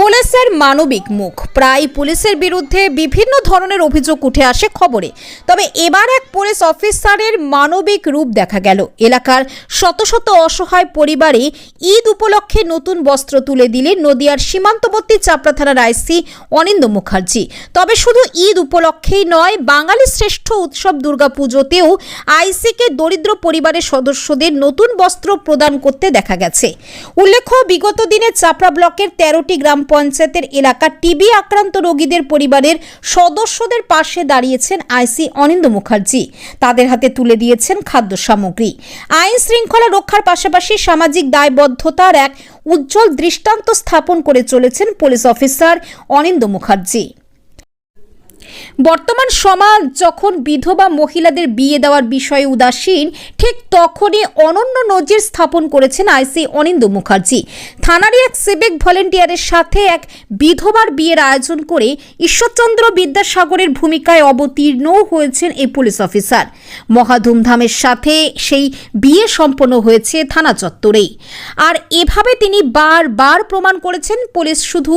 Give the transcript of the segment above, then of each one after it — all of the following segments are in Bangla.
পুলিশের মানবিক মুখ। প্রায় পুলিশের বিরুদ্ধে বিভিন্ন ধরনের অভিযোগ উঠে আসে খবরে। তবে এবার এক পুলিশ অফিসারের মানবিক রূপ দেখা গেল। এলাকার শত শত অসহায় পরিবারে ঈদ উপলক্ষে নতুন বস্ত্র তুলে দিলেন নদিয়ার সীমান্তবর্তী চাপড়া থানার আইসি অনিন্দ মুখার্জি। তবে শুধু ঈদ উপলক্ষেই নয়, বাঙালি শ্রেষ্ঠ উৎসব দুর্গাপুজোতেও আইসিকে দরিদ্র পরিবারের সদস্যদের নতুন বস্ত্র প্রদান করতে দেখা গেছে। উল্লেখ্য, বিগত দিনে চাপড়া ব্লকের তেরোটি গ্রাম পঞ্চায়েতের এলাকা টিবি আক্রান্ত রোগীদের পরিবারের সদস্যদের পাশে দাঁড়িয়েছেন আইসি অনিন্দ মুখার্জি। তাদের হাতে তুলে দিয়েছেন খাদ্য সামগ্রী। আইন শৃঙ্খলা রক্ষার পাশাপাশি সামাজিক দায়বদ্ধতার এক উজ্জ্বল দৃষ্টান্ত স্থাপন করে চলেছেন পুলিশ অফিসার অনিন্দ মুখার্জি। বর্তমান সমাজ যখন বিধবা মহিলাদের বিয়ে দেওয়ার বিষয়ে উদাসীন, ঠিক তখনই অনন্য নজির স্থাপন করেছেন আইসি অনিন্দ মুখার্জি। থানারই এক সিভিক ভলেন্টিয়ারের সাথে এক বিধবার বিয়ের আয়োজন করে ঈশ্বরচন্দ্র বিদ্যাসাগরের ভূমিকায় অবতীর্ণ হয়েছেন এই পুলিশ অফিসার। মহা ধুমধামের সাথে সেই বিয়ে সম্পন্ন হয়েছে থানা চত্বরেই। আর এভাবে তিনি বারবার প্রমাণ করেছেন, পুলিশ শুধু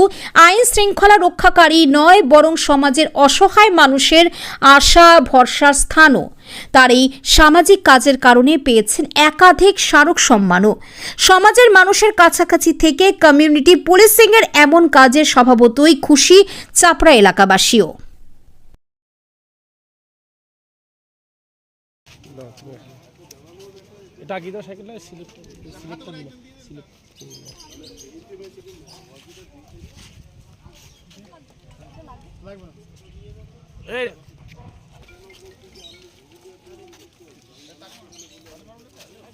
আইন শৃঙ্খলা রক্ষাকারী নয়, বরং সমাজের অসহায় মানুষের আশা ভরসার স্থানও। তার এই সামাজিক কাজের কারণে পেয়েছেন একাধিক স্মারক সম্মানও। সমাজের মানুষের কাছাকাছি থেকে কমিউনিটি পুলিশিংয়ের এমন কাজে স্বভাবতই খুশি চাপড়া এলাকাবাসীও। এটা দাও সাইকেলটা স্লিপ স্লিপটা দিল স্লিপ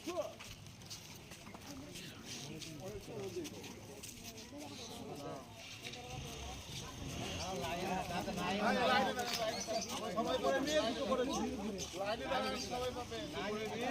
এই।